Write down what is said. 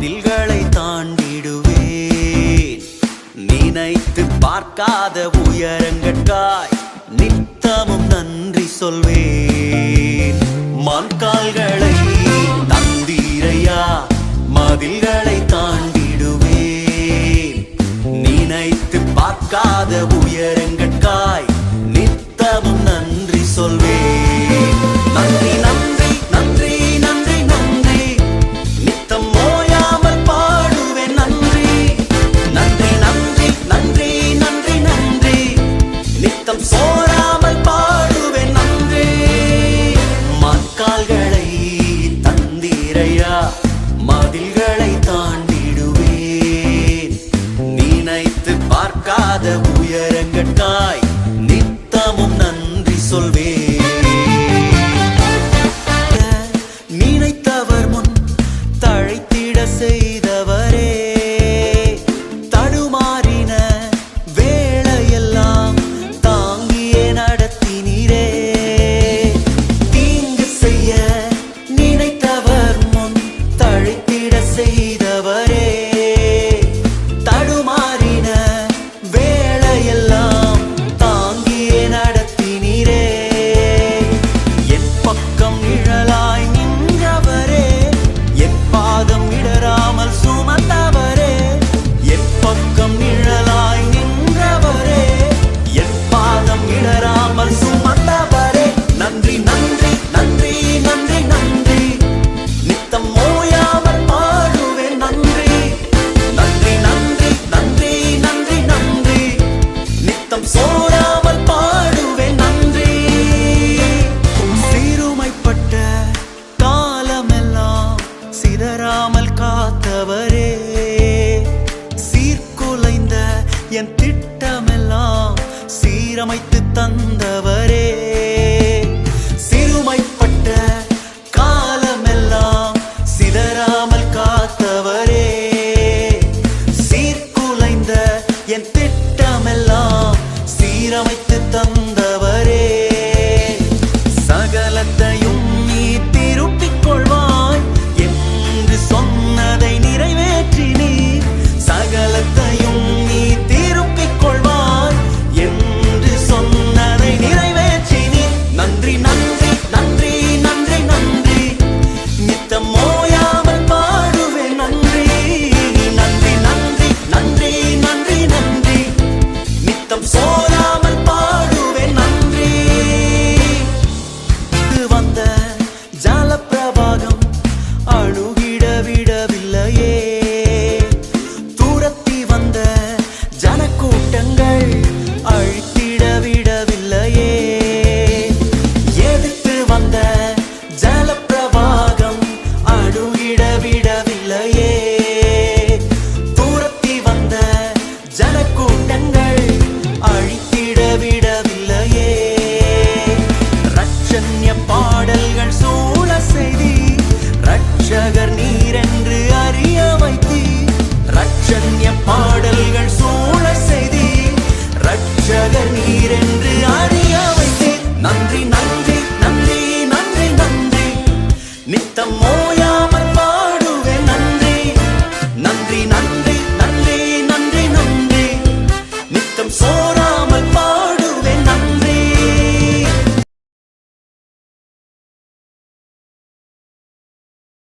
மதில்களை தாண்டிடுவேன். நினைத்து பார்க்காத உயரங்கட்காய் நித்தமும் நன்றி சொல்வேன். மண் கால்களை தந்தீரையா மதில்களை தாண்டிடுவேன். நினைத்து பார்க்காத உயர சிதறாமல் காத்தவரே. சீர்குலைந்த என் திட்டமெல்லாம் சீரமைத்து தந்தவரே. என் திட்டமெல்லாம் சீரமைத்து தந்தவரே. நெஞ்சங்கள் அழி உலகர் நீர் என்று நன்றி நன்றி நன்றி நன்றி நன்றி. நித்தம் ஓயாமல்